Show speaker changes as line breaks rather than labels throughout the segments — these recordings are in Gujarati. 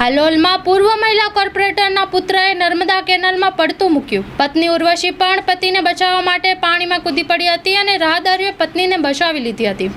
હાલોલમાં પૂર્વ મહિલા કોર્પોરેટરના પુત્રએ નર્મદા કેનાલમાં પડતું મૂક્યું. પત્ની ઉર્વશી પણ પતિને બચાવવા માટે પાણીમાં કૂદી પડી હતી અને રાહદારીએ પત્નીને બચાવી લીધી હતી.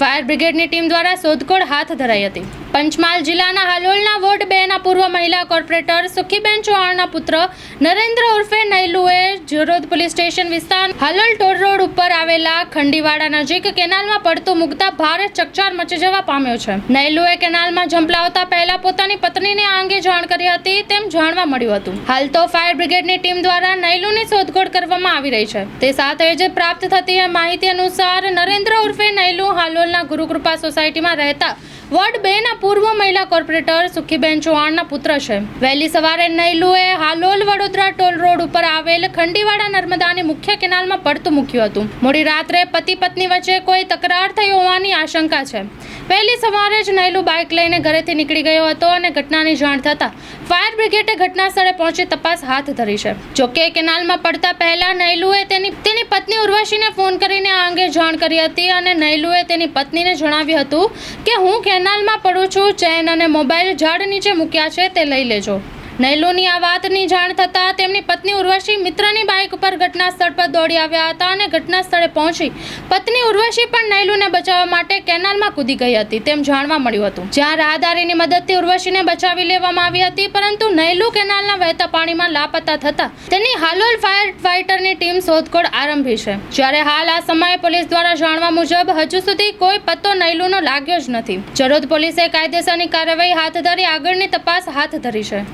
ફાયર બ્રિગેડની ટીમ દ્વારા શોધખોળ હાથ ધરાઈ હતી. પંચમહાલ જિલ્લાના હાલોલના વોર્ડ બેના પૂર્વ મહિલા કોર્પોરેટર સુખીબેન ચૌહાણના પુત્ર નરેન્દ્ર ઉર્ફે નૈલુએ જરોદ પોલીસ સ્ટેશન વિસ્તાર હાલોલ ટોલ રોડ ઉપર આવેલા ખંડીવાડા નજીક કેનાલમાં પડતું મૂકતા ભારે ચકચાર મચી જવા પામ્યો છે. નૈલુએ કેનાલમાં ઝંપલાવતા પહેલા પોતાની પત્નીને આ અંગે જાણ કરી હતી તેમ જાણવા મળ્યું હતું. હાલ તો ફાયર બ્રિગેડની ટીમ દ્વારા નૈલુની શોધખોળ કરવામાં આવી રહી છે. તે સાથે જ પ્રાપ્ત થતી માહિતી અનુસાર નરેન્દ્ર ઉર્ફે નૈલુ હાલોલના ગુરુકૃપા સોસાયટીમાં રહેતા વોર્ડ બે ના પૂર્વ મહિલા કોર્પોરેટર સુખીબેન ચૌહાણના પુત્ર છે. વહેલી સવારે નૈલુએ હાલોલ વડોદરા ટોલ રોડ ઉપર આવેલ ખંડીવાડા નર્મદાની મુખ્ય કેનાલમાં પડતું મૂક્યું હતું. મોડી રાત્રે પતિ પત્ની વચ્ચે કોઈ તકરાર થઈ હોવાની આશંકા છે. વહેલી સવારે જ નૈલુ બાઇક લઈને ઘરેથી નીકળી ગયો હતો અને ઘટનાની જાણ થતાં ફાયર બ્રિગેડે ઘટના સ્થળે પહોંચી તપાસ હાથ ધરી છે. જોકે કેનાલમાં પડતા પહેલા નૈલુએ તેની તેની પત્ની ઉર્વશીને ફોન કરીને આ અંગે જાણ કરી હતી અને નૈલુએ તેની પત્નીને જણાવ્યું હતું કે હું કેનાલમાં પડું છું, ચેન અને મોબાઈલ ઝાડ નીચે મૂક્યા છે, તે લઈ લેજો. નૈલુની આ વાતની જાણ થતાં તેમની પત્ની ઉર્વશી મિત્રની બાઇક ઉપર ઘટના સ્થળ પર દોડી આવ્યા હતા અને ઘટના સ્થળે પહોંચી પત્ની ઉર્વશી પણ નૈલુને બચાવવા માટે કેનાલમાં કૂદી ગઈ હતી તેમ જાણવા મળ્યું હતું. જ્યાં રાહદારીની મદદથી ઉર્વશીને બચાવી લેવામાં આવી હતી, પરંતુ નૈલુ કેનાલના વહેતા પાણીમાં લાપતા થતા તેની હાલોલ ફાયર ફાઇટરની ટીમ શોધખોળ આરંભી છે. જ્યારે હાલ આ સમયે પોલીસ દ્વારા જાણવા મુજબ હજુ સુધી કોઈ પત્તો નૈલુનો લાગ્યો જ નથી. જરોદ પોલીસે કાયદેસરની કાર્યવાહી હાથ ધરી આગળની તપાસ હાથ ધરી છે.